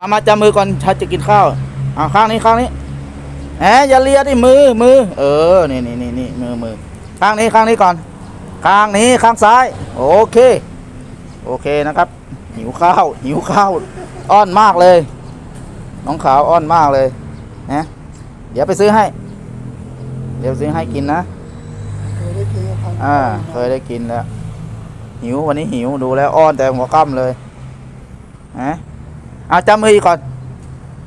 เอามาจับมือก่อนชัดจะกินข้าวเอาข้างนี้ข้างนี้แหมอย่าเลียดิมือมือ เออนี่นี่นี่นี่มือมือข้างนี้ข้างนี้ก่อน ข้างนี้ข้างซ้าย โอเค โอเคนะครับ หิวข้าว หิวข้าว อ้อนมากเลย น้องขาวอ้อนมากเลยนะเดี๋ยวไปซื้อให้ เดี๋ยวซื้อให้กินนะเคยได้กินกับพันอ่าเคยได้กินแล้ว หิววันนี้หิวดูแล้วอ้อนแต่หัวค่ำเลยฮะเอาจับมืออีกก่อน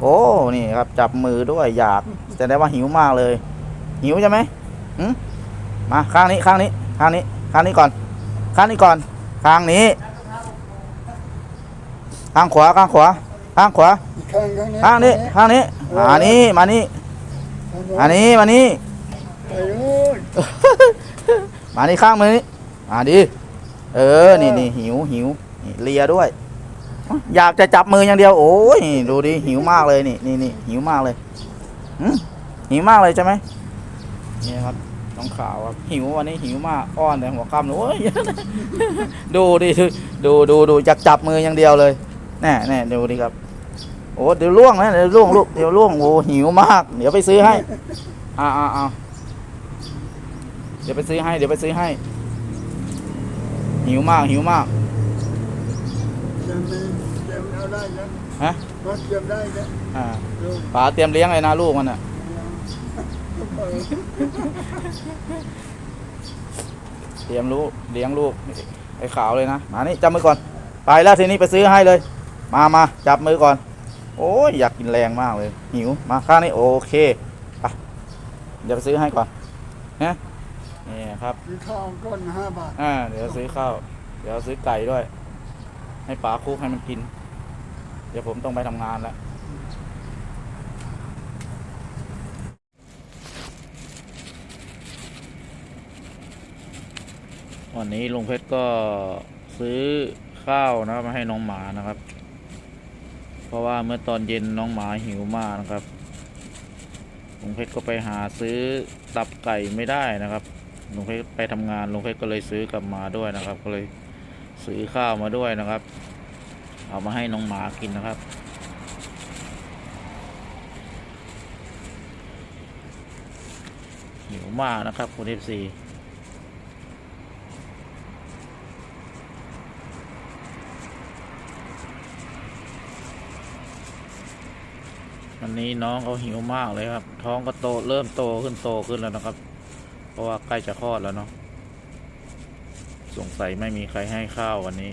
โอ้นี่ครับ จับมือด้วยอยากแสดงว่าหิวมากเลย หิวใช่ไหมหืมมาข้างนี้ข้างนี้ ข้างนี้ ข้างนี้ก่อน ข้างนี้ก่อน ข้างนี้ ข้างขวาข้างขวาข้างขวาอีกข้างข้างนี้ข้างนี้ข้างนี้มานี่มานี่มานี่มานี่ไปนู่นมานี่ข้างมือนี่มาดิเออนี่นี่หิวหิวนี่เลียด้วย อยากจะจับมืออย่างเดียว โอ้ยดูดิหิวมากเลยนี่นี่นี่หิวมากเลยหิวมากเลยใช่ไหมนี่ครับน้องขาวครับหิววันนี้หิวมากอ้อนแต่หัวค่ำเลยโอ้ยดูดิดูดูดูอยากจับมืออย่างเดียวเลยแน่แน่ดูดิครับโอ้เดี๋ยวล่วงนะเดี๋ยวล่วงลูกเดี๋ยวล่วงโอ้หิวมาก เดี๋ยวไปซื้อให้อ่าอ่าอ่าเดี๋ยวไปซื้อให้ เดี๋ยวไปซื้อให้ หิวมากหิวมาก เตรียมไปเตรียมเอาได้แล้วฮะก็เตรียมได้แล้วอ่าลูกป๋าเตรียมเลี้ยงเลยนะลูกมันอะ เตรียมลูกเลี้ยงลูกไอ้ขาวเลยนะ มานี่จับมือก่อน ไปแล้วทีนี้ไปซื้อให้เลย มามาจับมือก่อน โอ้ยอยากกินแรงมากเลย หิว มาข้างนี้โอเคไปเดี๋ยวไปซื้อให้ก่อนนะนี่ครับซื้อข้าวก้อนห้าบาท อ่า เดี๋ยวซื้อข้าว เดี๋ยวซื้อไก่ด้วย ให้ป๋าคุกให้มันกิน เดี๋ยวผมต้องไปทำงานแล้ววันนี้ลุงเพชรก็ซื้อข้าวนะครับมาให้น้องหมานะครับ เพราะว่าเมื่อตอนเย็นน้องหมาหิวมากนะครับลุงเพชรก็ไปหาซื้อตับไก่ไม่ได้นะครับลุงเพชรไปทำงานลุงเพชรก็เลยซื้อกลับมาด้วยนะครับ ก็เลย ซื้อข้าวมาด้วยนะครับ เอามาให้น้องหมากินนะครับ หิวมากนะครับคุณเอฟซีวันนี้น้องเขาหิวมากเลยครับ ท้องก็โตเริ่มโตขึ้นโตขึ้นแล้วนะครับ เพราะว่าใกล้จะคลอดแล้วเนาะ สงสัยไม่มีใครให้ข้าววันนี้